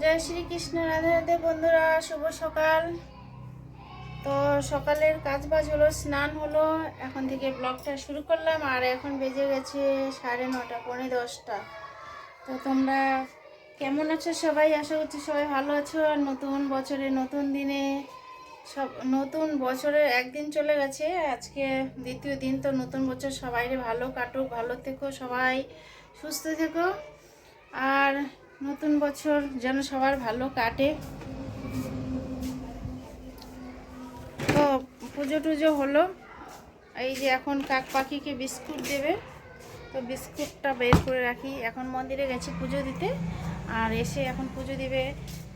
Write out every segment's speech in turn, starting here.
জয় শ্রীকৃষ্ণ, রাধে রাধে বন্ধুরা, শুভ সকাল। তো সকালের কাজ বাজ হলো, স্নান হলো, এখন থেকে ব্লগটা শুরু করলাম, আর এখন বেজে গেছে সাড়ে নটা, পৌনে দশটা। তো তোমরা কেমন আছো সবাই? আশা করছি সবাই ভালো আছো, আর নতুন বছরে নতুন দিনে সব, নতুন বছরের একদিন চলে গেছে আজকে দ্বিতীয় দিন, তো নতুন বছর সবাই ভালো কাটুক, ভালো থেকো সবাই, সুস্থ থেকো। আর নতুন বছর যেন সবার ভালো কাটে। তো পুজো টুজো হলো। এই যে এখন কাক পাখিকে বিস্কুট দেবে। তো বিস্কুটটা বের করে রাখি। এখন মন্দিরে গেছি পুজো দিতে। আর এসে এখন পুজো দিবে।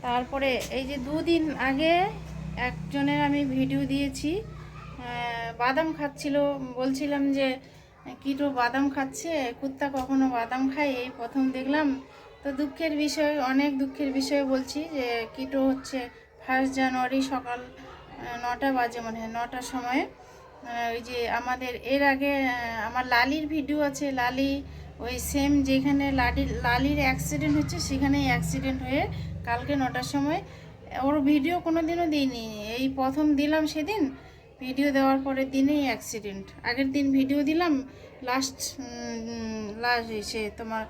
তারপরে এই যে দুদিন আগে একজনের আমি ভিডিও দিয়েছি। বাদাম খাচ্ছিল। বলছিলাম যে কিটো বাদাম খাচ্ছে? কুত্তা কখনো বাদাম খায়? এই প্রথম দেখলাম। তো দুঃখের বিষয়, অনেক দুঃখের বিষয় বলছি যে কিটো হচ্ছে ফার্স্ট জানুয়ারি সকাল নটা বাজে মনে হয়, নটার সময়। ওই যে আমাদের এর আগে আমার লালির ভিডিও আছে, লালি ওই সেম যেখানে লালির লালির অ্যাক্সিডেন্ট হচ্ছে সেখানেই অ্যাক্সিডেন্ট হয়ে কালকে নটার সময়। ওর ভিডিও কোনো দিনও দিইনি। এই প্রথম দিলাম সেদিন ভিডিও দেওয়ার পরের দিনেই অ্যাক্সিডেন্ট আগের দিন ভিডিও দিলাম লাস্ট লাস্ট সে তোমার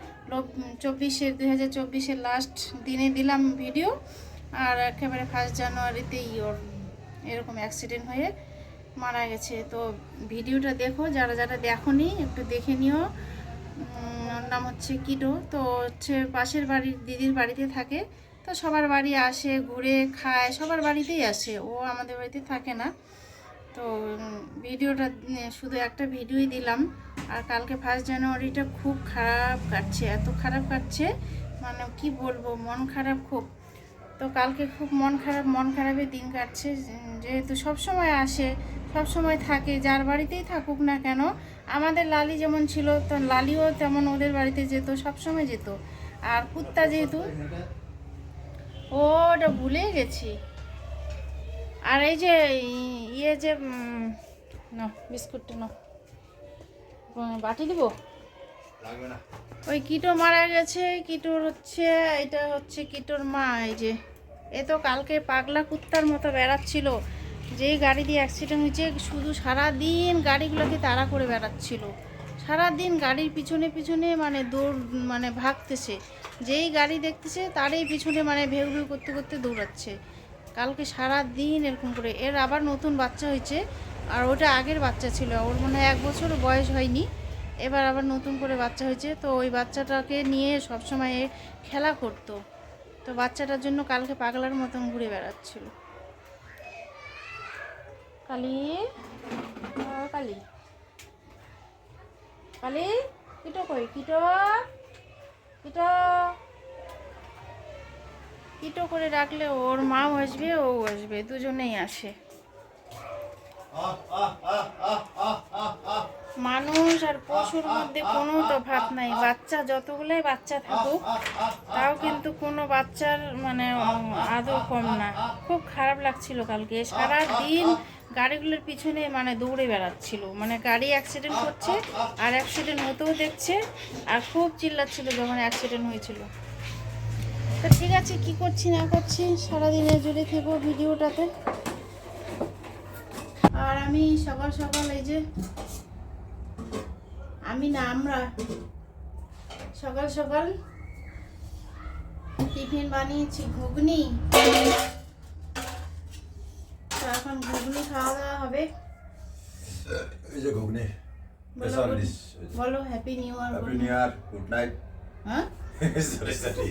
চব্বিশের, দুই হাজার চব্বিশের লাস্ট দিনে দিলাম ভিডিও, আর একেবারে ফার্স্ট জানুয়ারিতেই ওর এরকম অ্যাক্সিডেন্ট হয়ে মারা গেছে। তো ভিডিওটা দেখো, যারা যারা দেখোনি, একটু দেখে নিও। ওর নাম হচ্ছে কিটো তো হচ্ছে পাশের বাড়ির দিদির বাড়িতে থাকে। তো সবার বাড়ি আসে, ঘুরে, খায়, সবার বাড়িতেই আসে। ও আমাদের বাড়িতে থাকে না। তো ভিডিওটা শুধু একটা ভিডিওই দিলাম। আর কালকে ফার্স্ট জানুয়ারিটা খুব খারাপ কাটছে, এত খারাপ কাটছে মানে কি বলব, মন খারাপ খুব। তো কালকে খুব মন খারাপ, মন খারাপের দিন কাটছে, যেহেতু সব সময় আসে, সব সময় থাকে, যার বাড়িতেই থাকুক না কেন, আমাদের লালি যেমন ছিল, তো লালিও তেমন ওদের বাড়িতে যেত, সব সময় যেত। আর কুত্তা যেহেতু ওটা ভুলেই গেছি। আর এই যে ইয়ে যে না বিস্কুটটা না। বাটি দিব? লাগবে না। ওই কিটো মারা গেছে কিটোর হচ্ছে এটা হচ্ছে কিটোর মা এই যে। এ তো কালকে পাগলা কুত্তার মতো বেড়াচ্ছিল। যেই গাড়ি দিয়ে অ্যাক্সিডেন্ট হয়েছে শুধু সারা দিন গাড়িগুলোকে তাড়া করে বেড়াচ্ছিল। সারা দিন গাড়ির পিছনে পিছনে মানে দৌড় মানে ভাগতেছে। যেই গাড়ি দেখতেছে তারই পিছনে মানে ভেউ ভেউ করতে করতে দৌড়াচ্ছে। কালকে সারা দিন এরকম করে। এর আবার নতুন বাচ্চা হয়েছে, আর ওটা আগের বাচ্চা ছিল। ওর মনে হয় এক বছর বয়স হয়নি। এবার আবার নতুন করে বাচ্চা হয়েছে। তো ওই বাচ্চাটাকে নিয়ে সবসময় খেলা করতো। তো বাচ্চাটার জন্য কালকে পাগলার মতন ঘুরে বেড়াচ্ছিল। কালি? কালি। কালি? কিটো কই? কিটো? কিটো? কিটো করে রাখলে ওর মাও আসবে, ও আসবে, দুজনেই আসে। মানুষ আর পশুর মধ্যে কোনো তফাৎ নাই। বাচ্চা যতগুলাই বাচ্চা থাকুক, তাও কিন্তু কোনো বাচ্চার মানে আদৌ কম না। খুব খারাপ লাগছিল কালকে। সারা দিন গাড়িগুলোর পিছনে মানে দৌড়ে বেড়াচ্ছিল। মানে গাড়ি অ্যাক্সিডেন্ট করছে আর অ্যাক্সিডেন্ট হতেও দেখছে, আর খুব চিল্লাচ্ছিল যখন অ্যাক্সিডেন্ট হয়েছিল। তো ঠিক আছে কি করছি না করছি সারাদিনে জুড়ে থেকো ভিডিওটাতে। আর আমি সকাল সকাল এই যে আমি না আমরা সকাল সকাল টিফিন বানিয়েছি ঘুগনি। তো এখন ঘুগনি খাওয়া দাওয়া হবে। এই যে ঘুগনি বলো happy new year happy new year good night হ্যাঁ? সরি সরি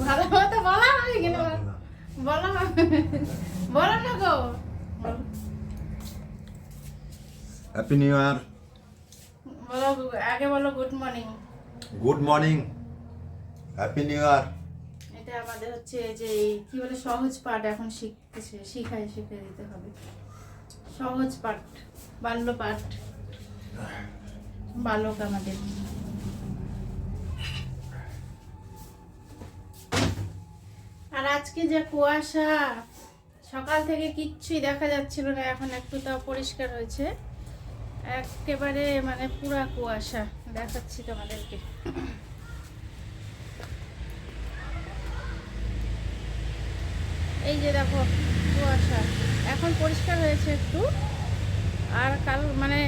ভালো মতো বলা হয় কেন বলো না বলো না গো হ্যাপি নিউ ইয়ার বলো আগে বলো good morning good morning happy new year এটা আমাদের হচ্ছে যে কি বলে সহজ পাঠ এখন শিখতেছে শিখাই শিখে দিতে হবে সহজ পাঠ বাল্য পাঠ বালক আমাদের আর আজকে যে কুয়াশা, সকাল থেকে কিচ্ছুই দেখা যাচ্ছিল না, এখন একটু তাও পরিষ্কার হয়েছে। একেবারে মানে পুরা কুয়াশা, দেখাচ্ছি তোমাদেরকে। এই যে দেখো, কুয়াশা। এখন পরিষ্কার হয়েছে একটু। আর কাল মানে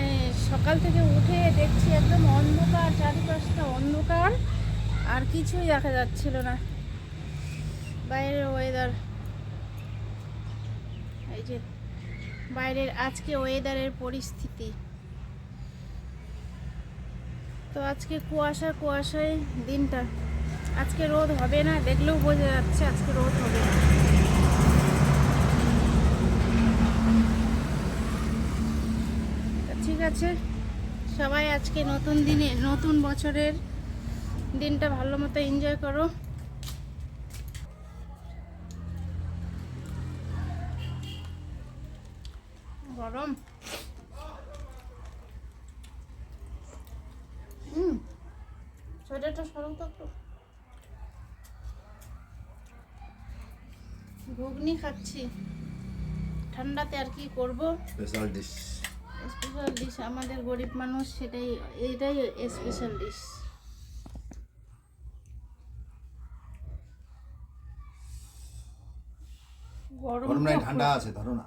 সকাল থেকে উঠে দেখছি একদম অন্ধকার, চারিপাশটা অন্ধকার, আর কিছুই দেখা যাচ্ছিল না। বাইরের ওয়েদার এই যে, বাইরের আজকে ওয়েদারের পরিস্থিতি। তো আজকে কুয়াশা, কুয়াশায় দিনটা। আজকে রোদ হবে না, দেখলেও বোঝা যাচ্ছে আজকে রোদ হবে না। ঠিক আছে, সবাই আজকে নতুন দিনে, নতুন বছরের দিনটা ভালো মতো এনজয় করো গরম হুম সোয়েটারটা সরম তো একটু ঘুগনি খাচ্ছি। ঠান্ডাতে আর কি করব? স্পেশাল ডিশ স্পেশাল ডিশ আমাদের গরিব মানুষ সেটাই এটাই স্পেশাল ডিশ গরম গরম নাই ঠান্ডা আছে ধরো না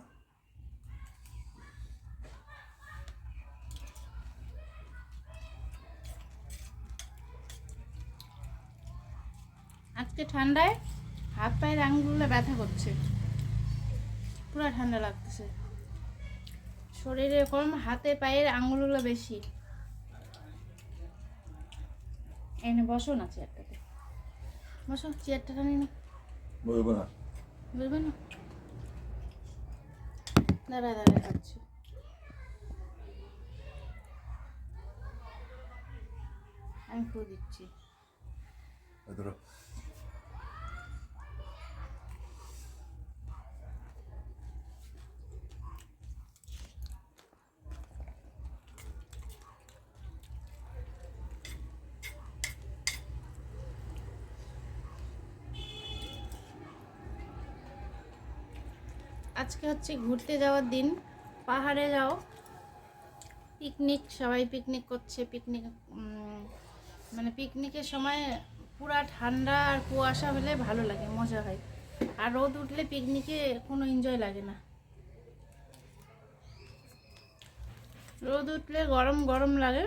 আজকে ঠান্ডায় হাত পায়ের আঙুলগুলো ব্যথা করছে। পুরো ঠান্ডা লাগতেছে। শরীরে কম হাতে পায়ের আঙুলগুলো বেশি। এনে বসো না চেয়ারটাতে। বসো চেয়ারটা টানি না। বলব না। বুঝবে না? দাঁড়ায় দাঁড়ায় খাচ্ছি আমি ফুল দিচ্ছি। আজকে হচ্ছে ঘুরতে যাওয়ার দিন। পাহাড়ে যাও। পিকনিক, সবাই পিকনিক করছে। পিকনিক মানে পিকনিকের সময় পুরা ঠান্ডা আর কুয়াশা হলে ভালো লাগে, মজা হয়। আর রোদ উঠলে পিকনিকে কোনো এনজয় লাগে না। রোদ উঠলে গরম গরম লাগে।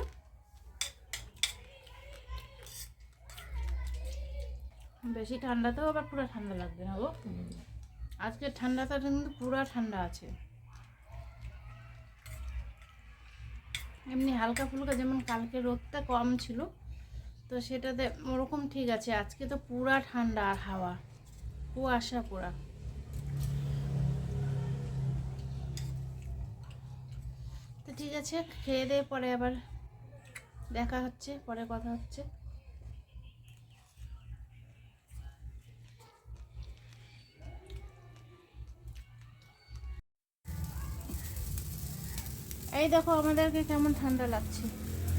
বেশি ঠান্ডাতেও আবার পুরো ঠান্ডা লাগবে না গো। আজকে ঠান্ডাটা কিন্তু পুরো ঠান্ডা আছে। এমনি হালকা ফুলকা যেমন কালকে রোদটা কম ছিল, তো সেটাতে ওরকম ঠিক আছে। আজকে তো পুরা ঠান্ডা আর হাওয়া। কুয়াশা পুরা। তো ঠিক আছে, খেয়ে দিয়ে পরে আবার দেখা হচ্ছে, পরে কথা হচ্ছে। এই দেখো আমাদেরকে কেমন ঠান্ডা লাগছে।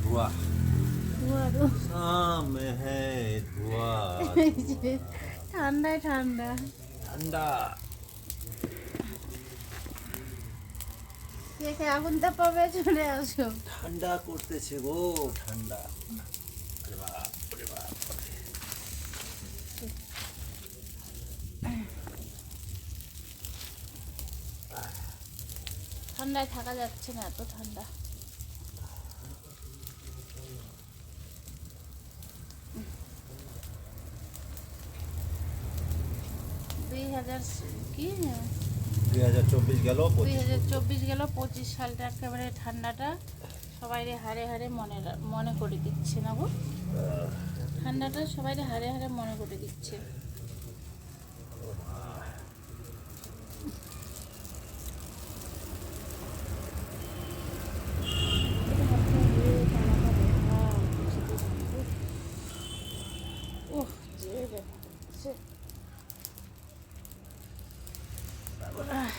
ধোয়া। ঠান্ডায় ঠান্ডা। ঠান্ডা। কে পাবে চলে আসো। ঠান্ডা করতেছে গো ঠান্ডা আরে বাপ আরে বাপ ঠান্ডায় থাকা যাচ্ছে না এত ঠান্ডা। দুই হাজার কি? দুই হাজার চব্বিশ গেল দুই হাজার চব্বিশ গেল পঁচিশ সালটা একেবারে ঠান্ডাটা। সবাই হারে হারে মনে মনে করে দিচ্ছে না গো। ঠান্ডাটা সবাই হারে হারে মনে করে দিচ্ছে উফ, যে যাচ্ছে। আহ।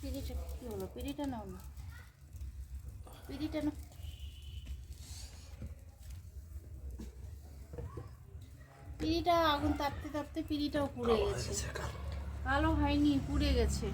পিড়িটা কি হলো পিড়িটা নাও না। পিড়িটা না পিড়িটা আগুন তাপতে তাপতে পিড়িটাও পুড়ে গেছে। কালো হয়নি পুড়ে গেছে।